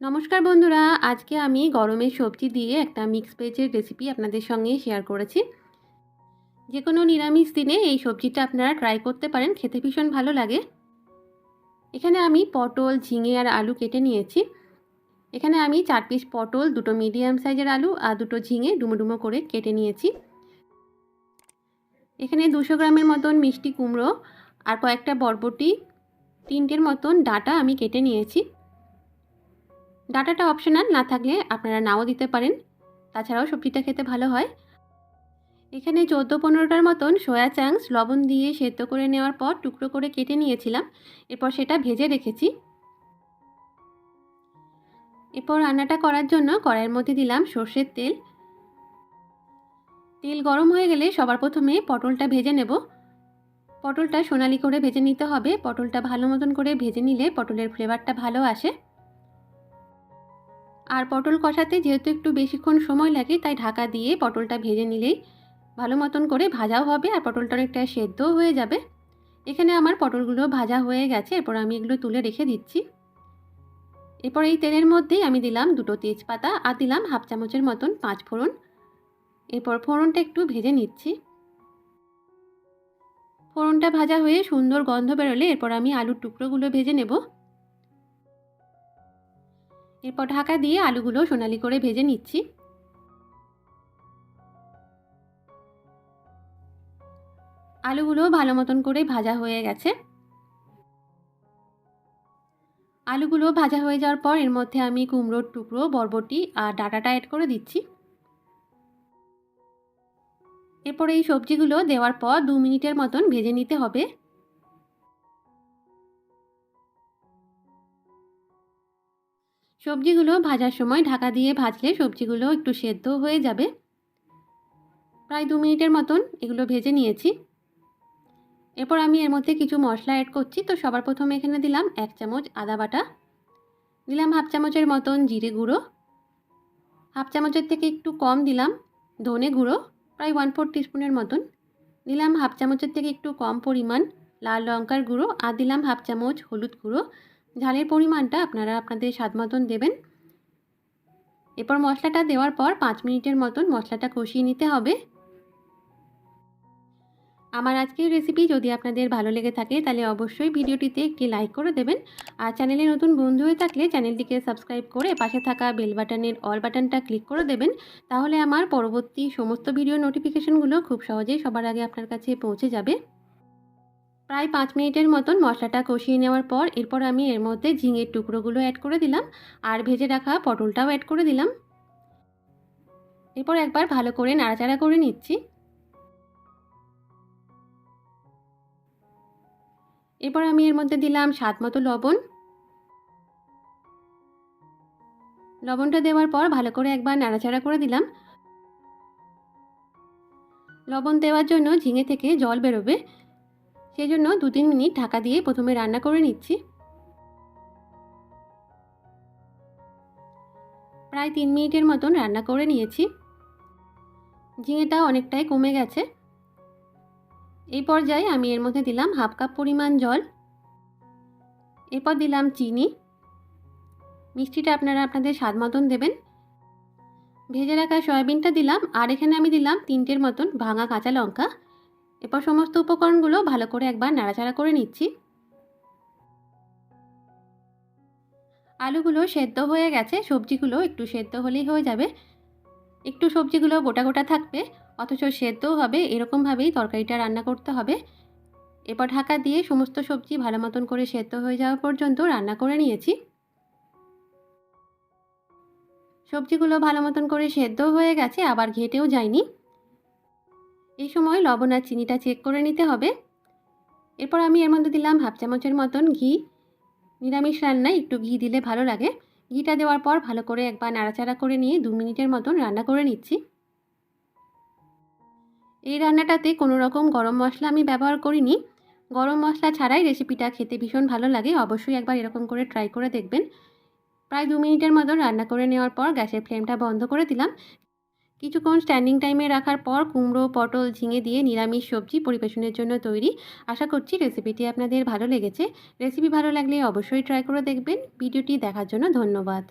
নমস্কার বন্ধুরা, আজকে আমি গরমের সবজি দিয়ে একটা মিক্স ভেজের রেসিপি আপনাদের সঙ্গে শেয়ার করেছি। যে কোনো নিরামিষ দিনে এই সবজিটা আপনারা ট্রাই করতে পারেন, খেতে ভীষণ ভালো লাগে। এখানে আমি পটল, ঝিঙে আর আলু কেটে নিয়েছি। এখানে আমি চার পিস পটল, দুটো মিডিয়াম সাইজের আলু আর দুটো ঝিঙে ডুমো ডুমো করে কেটে নিয়েছি। এখানে দুশো গ্রামের মতন মিষ্টি কুমড়ো আর কয়েকটা বরবটি, তিনটের মতন ডাটা আমি কেটে নিয়েছি। ডাটাটা অপশনাল না থাকলে আপনারা নাও দিতে পারেন। তাছাড়াও সবজিটা খেতে ভালো হয়। এখানে চোদ্দ পনেরোটার মতন সয়া চাংস লবণ দিয়ে সেদ্ধ করে নেওয়ার পর টুকরো করে কেটে নিয়েছিলাম। এরপর সেটা ভেজে রেখেছি। এরপর রান্নাটা করার জন্য কড়াইয়ের মধ্যে দিলাম সর্ষের তেল। তেল গরম হয়ে গেলে সবার প্রথমে পটলটা ভেজে নেব। পটলটা সোনালি করে ভেজে নিতে হবে। পটলটা ভালো মতন করে ভেজে নিলে পটলের ফ্লেভারটা ভালো আসে। আর পটল কষাতে যেহেতু একটু বেশিক্ষণ সময় লাগে, তাই ঢাকা দিয়ে পটলটা ভেজে নিলেই ভালো মতন করে ভাজাও হবে আর পটলটা অনেকটা সেদ্ধও হয়ে যাবে। এখানে আমার পটলগুলো ভাজা হয়ে গেছে, এরপর আমি এগুলো তুলে রেখে দিচ্ছি। এরপর এই তেলের মধ্যেই আমি দিলাম দুটো তেজপাতা আর দিলাম হাফ চামচের মতন পাঁচ ফোড়ন। এরপর ফোড়নটা একটু ভেজে নিচ্ছি। ফোড়নটা ভাজা হয়ে সুন্দর গন্ধ বেরোলে এরপর আমি আলুর টুকরোগুলো ভেজে নেব। এরপর ঢাকা দিয়ে আলুগুলো সোনালি করে ভেজে নিচ্ছি। আলুগুলো ভালো মতন করে ভাজা হয়ে গেছে। আলুগুলো ভাজা হয়ে যাওয়ার পর এর মধ্যে আমি কুমড়োর টুকরো, বরবটি আর ডাটাটা অ্যাড করে দিচ্ছি। এরপর এই সবজিগুলো দেওয়ার পর দু মিনিটের মতন ভেজে নিতে হবে। সবজিগুলো ভাজার সময় ঢাকা দিয়ে ভাজলে সবজিগুলো একটু সেদ্ধ হয়ে যাবে। প্রায় দু মিনিটের মতন এগুলো ভেজে নিয়েছি। এরপর আমি এর মধ্যে কিছু মশলা অ্যাড করছি। তো সবার প্রথমে এখানে দিলাম এক চামচ আদা বাটা। দিলাম হাফ চামচের মতন জিরে গুঁড়ো। হাফ চামচের থেকে একটু কম দিলাম ধনে গুঁড়ো, প্রায় ওয়ান ফোর টিস্পুনের মতন। দিলাম হাফ চামচের থেকে একটু কম পরিমাণ লাল লঙ্কার গুঁড়ো আর দিলাম হাফ চামচ হলুদ গুঁড়ো। ঝালের পরিমাণটা আপনারা আপনাদের স্বাদ মতন দেবেন। এরপর মশলাটা দেওয়ার পর পাঁচ মিনিটের মতন মশলাটা কষিয়ে নিতে হবে। আমার আজকের রেসিপি যদি আপনাদের ভালো লেগে থাকে তাহলে অবশ্যই ভিডিওটিতে একটি লাইক করে দেবেন। আর চ্যানেলে নতুন বন্ধু হয়ে থাকলে চ্যানেলটিকে সাবস্ক্রাইব করে পাশে থাকা বেল বাটনের অল বাটনটা ক্লিক করে দেবেন। তাহলে আমার পরবর্তী সমস্ত ভিডিও নোটিফিকেশনগুলো খুব সহজেই সবার আগে আপনার কাছে পৌঁছে যাবে। প্রায় পাঁচ মিনিটের মতন মশলাটা কষিয়ে নেওয়ার পর এরপর আমি এর মধ্যে ঝিঙের টুকরোগুলো অ্যাড করে দিলাম আর ভেজে রাখা পটলটাও অ্যাড করে দিলাম। এরপর একবার ভালো করে নাড়াচাড়া করে নিচ্ছি। এরপর আমি এর মধ্যে দিলাম স্বাদ মতো লবণ। লবণটা দেওয়ার পর ভালো করে একবার নাড়াচাড়া করে দিলাম। লবণ দেওয়ার জন্য ঝিঙে থেকে জল বেরোবে। সেই জন্য দু তিন মিনিট ঢাকা দিয়ে প্রথমে রান্না করে নিচ্ছি। প্রায় তিন মিনিটের মতন রান্না করে নিয়েছি। ঝিঙেটা অনেকটাই কমে গেছে। এই পর্যায়ে আমি এর মধ্যে দিলাম হাফ কাপ পরিমাণ জল। এরপর দিলাম চিনি। মিষ্টিটা আপনারা আপনাদের স্বাদ মতন দেবেন। ভেজে রাখা সয়াবিনটা দিলাম আর এখানে আমি দিলাম তিনটের মতন ভাঙা কাঁচা লঙ্কা। এরপর সমস্ত উপকরণগুলো ভালো করে একবার নাড়াচাড়া করে নিচ্ছি। আলুগুলো সেদ্ধ হয়ে গেছে, সবজিগুলো একটু সেদ্ধ হলেই হয়ে যাবে। একটু সবজিগুলো গোটা গোটা থাকবে, অথচ সেদ্ধও হবে, এরকমভাবেই তরকারিটা রান্না করতে হবে। এরপর ঢাকা দিয়ে সমস্ত সবজি ভালো মতন করে সেদ্ধ হয়ে যাওয়া পর্যন্ত রান্না করে নিয়েছি। সবজিগুলো ভালো মতন করে সেদ্ধ হয়ে গেছে, আবার ঘেটেও যায়নি। এই সময় লবণ আর চিনিটা চেক করে নিতে হবে। এরপর আমি এর মধ্যে দিলাম হাফ চামচের মতন ঘি। নিরামিষ রান্নায় একটু ঘি দিলে ভালো লাগে। ঘিটা দেওয়ার পর ভালো করে একবার নাড়াচাড়া করে নিয়ে দু মিনিটের মতন রান্না করে নিচ্ছি। এই রান্নাটাতে কোনো রকম গরম মশলা আমি ব্যবহার করিনি। গরম মশলা ছাড়াই রেসিপিটা খেতে ভীষণ ভালো লাগে। অবশ্যই একবার এরকম করে ট্রাই করে দেখবেন। প্রায় দু মিনিটের মতন রান্না করে নেওয়ার পর গ্যাসের ফ্লেমটা বন্ধ করে দিলাম। কিছুক্ষণ স্ট্যান্ডিং টাইমে রাখার পর কুমড়ো, পটল ঝিঙে দিয়ে নিরামিষ সবজি পরিবেশনের জন্য তৈরি। আশা করছি রেসিপিটি আপনাদের ভালো লেগেছে। রেসিপি ভালো লাগলে অবশ্যই ট্রাই করে দেখবেন। ভিডিওটি দেখার জন্য ধন্যবাদ।